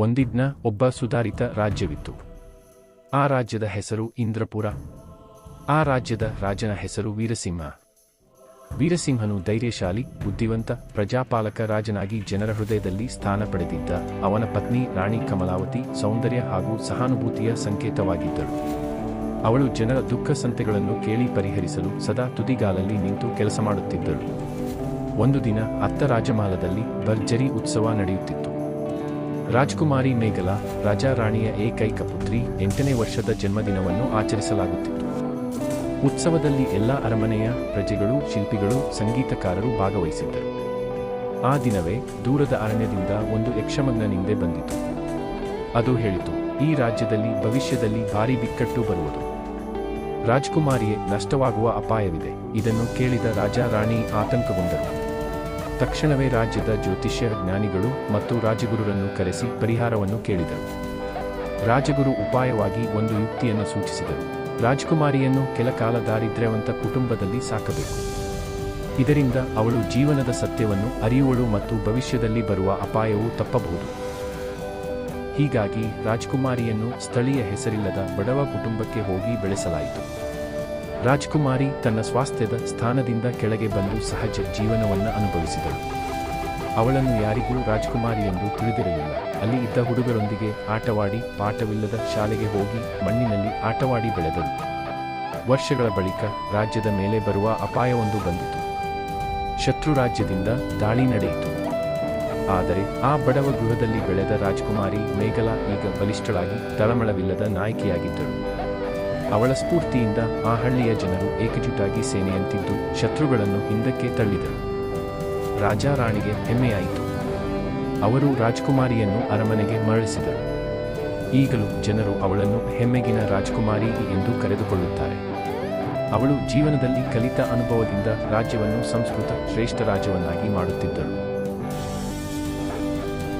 ಒಂದಿದ್ನ ಒಬ್ಬ ಸುಧಾರಿತ ರಾಜ್ಯವಿತ್ತು. ಆ ರಾಜ್ಯದ ಹೆಸರು ಇಂದ್ರಪುರ. ಆ ರಾಜ್ಯದ ರಾಜನ ಹೆಸರು ವೀರಸಿಂಹ. ವೀರಸಿಂಹನು ಧೈರ್ಯಶಾಲಿ, ಬುದ್ಧಿವಂತ, ಪ್ರಜಾಪಾಲಕ ರಾಜನಾಗಿ ಜನರ ಹೃದಯದಲ್ಲಿ ಸ್ಥಾನ ಪಡೆದಿದ್ದ ಅವನ ಪತ್ನಿ ರಾಣಿ ಕಮಲಾವತಿ ಸೌಂದರ್ಯ ಹಾಗೂ ಸಹಾನುಭೂತಿಯ ಸಂಕೇತವಾಗಿದ್ದಳು ಅವಳು ಜನರ ದುಃಖ ಸಂತೆಗಳನ್ನು ಕೇಳಿ ಪರಿಹರಿಸಲು ಸದಾ ತುದಿಗಾಲಲ್ಲಿ ನಿಂತು ಕೆಲಸ ಮಾಡುತ್ತಿದ್ದಳು. ಒಂದು ದಿನ ಅತ್ತ ರಾಜಮಾಲದಲ್ಲಿ ಭರ್ಜರಿ ಉತ್ಸವ ನಡೆಯುತ್ತಿತ್ತು. ರಾಜ್ಕುಮಾರಿ ಮೇಘಲಾ, ರಾಜಾರಾಣಿಯ ಏಕೈಕ ಪುತ್ರಿ, ಎಂಟನೇ ವರ್ಷದ ಜನ್ಮದಿನವನ್ನು ಆಚರಿಸಲಾಗುತ್ತಿತ್ತು. ಉತ್ಸವದಲ್ಲಿ ಎಲ್ಲ ಅರಮನೆಯ ಪ್ರಜೆಗಳು, ಶಿಲ್ಪಿಗಳು, ಸಂಗೀತಕಾರರು ಭಾಗವಹಿಸಿದ್ದರು. ಆ ದಿನವೇ ದೂರದ ಅರಣ್ಯದಿಂದ ಒಂದು ಯಕ್ಷಮಗ್ನನಿಂದೆ ಬಂದಿತು. ಅದು ಹೇಳಿತು, ಈ ರಾಜ್ಯದಲ್ಲಿ ಭವಿಷ್ಯದಲ್ಲಿ ಭಾರಿ ಬಿಕ್ಕಟ್ಟು ಬರುವುದು. ರಾಜ್ಕುಮಾರಿಯೇ ನಷ್ಟವಾಗುವ ಅಪಾಯವಿದೆ, ಇದನ್ನು ಕೇಳಿದ ರಾಜಾ ರಾಣಿ ಆತಂಕಗೊಂಡರು. ತಕ್ಷಣವೇ ರಾಜ್ಯದ ಜ್ಯೋತಿಷ್ಯ ಜ್ಞಾನಿಗಳು ಮತ್ತು ರಾಜಗುರುರನ್ನು ಕರೆಸಿ ಪರಿಹಾರವನ್ನು ಕೇಳಿದರು. ರಾಜಗುರು ಉಪಾಯವಾಗಿ ಒಂದು ಯುಕ್ತಿಯನ್ನು ಸೂಚಿಸಿದರು. ರಾಜ್ಕುಮಾರಿಯನ್ನು ಕೆಲಕಾಲ ದಾರಿದ್ರ್ಯವಂತ ಕುಟುಂಬದಲ್ಲಿ ಸಾಕಬೇಕು. ಇದರಿಂದ ಅವಳು ಜೀವನದ ಸತ್ಯವನ್ನು ಅರಿಯುವಳು ಮತ್ತು ಭವಿಷ್ಯದಲ್ಲಿ ಬರುವ ಅಪಾಯವು ತಪ್ಪಬಹುದು. ಹೀಗಾಗಿ ರಾಜ್ಕುಮಾರಿಯನ್ನು ಸ್ಥಳೀಯ ಹೆಸರಿಲ್ಲದ ಬಡವ ಕುಟುಂಬಕ್ಕೆ ಹೋಗಿ ಬೆಳೆಸಲಾಯಿತು. ರಾಜ್ಕುಮಾರಿ ತನ್ನ ಸ್ವಾಸ್ಥ್ಯದ ಸ್ಥಾನದಿಂದ ಕೆಳಗೆ ಬಂದು ಸಹಜ ಜೀವನವನ್ನು ಅನುಭವಿಸಿದಳು. ಅವಳನ್ನು ಯಾರಿಗೂ ರಾಜ್ಕುಮಾರಿ ಎಂದು ತಿಳಿದಿರಲಿಲ್ಲ. ಅಲ್ಲಿ ಇದ್ದ ಹುಡುಗರೊಂದಿಗೆ ಆಟವಾಡಿ, ಪಾಠವಿಲ್ಲದ ಶಾಲೆಗೆ ಹೋಗಿ ಮಣ್ಣಿನಲ್ಲಿ ಆಟವಾಡಿ ಬೆಳೆದಳು. ವರ್ಷಗಳ ಬಳಿಕ ರಾಜ್ಯದ ಮೇಲೆ ಬರುವ ಅಪಾಯವೊಂದು ಬಂದಿತು. ಶತ್ರು ರಾಜ್ಯದಿಂದ ದಾಳಿ ನಡೆಯಿತು. ಆದರೆ ಆ ಬಡವ ಗೃಹದಲ್ಲಿ ಬೆಳೆದ ರಾಜ್ಕುಮಾರಿ ಮೇಘಲಾ ಈಗ ಬಲಿಷ್ಠಳಾಗಿ, ತಳಮಳವಿಲ್ಲದ ನಾಯಕಿಯಾಗಿದ್ದಳು. ಅವಳ ಸ್ಫೂರ್ತಿಯಿಂದ ಆ ಹಳ್ಳಿಯ ಜನರು ಏಕಜುಟಾಗಿ ಸೇನೆಯಂತಿದ್ದು ಶತ್ರುಗಳನ್ನು ಹಿಂದಕ್ಕೆ ತಳ್ಳಿದರು. ರಾಜಾರಾಣಿಗೆ ಹೆಮ್ಮೆಯಾಯಿತು. ಅವರು ರಾಜಕುಮಾರಿಯನ್ನು ಅರಮನೆಗೆ ಮರಳಿಸಿದರು. ಈಗಲೂ ಜನರು ಅವಳನ್ನು ಹೆಮ್ಮೆಗಿನ ರಾಜಕುಮಾರಿ ಎಂದು ಕರೆದುಕೊಳ್ಳುತ್ತಾರೆ. ಅವಳು ಜೀವನದಲ್ಲಿ ಕಲಿತ ಅನುಭವದಿಂದ ರಾಜ್ಯವನ್ನು ಸಂಸ್ಕೃತ ಶ್ರೇಷ್ಠ ರಾಜ್ಯವನ್ನಾಗಿ ಮಾಡುತ್ತಿದ್ದಳು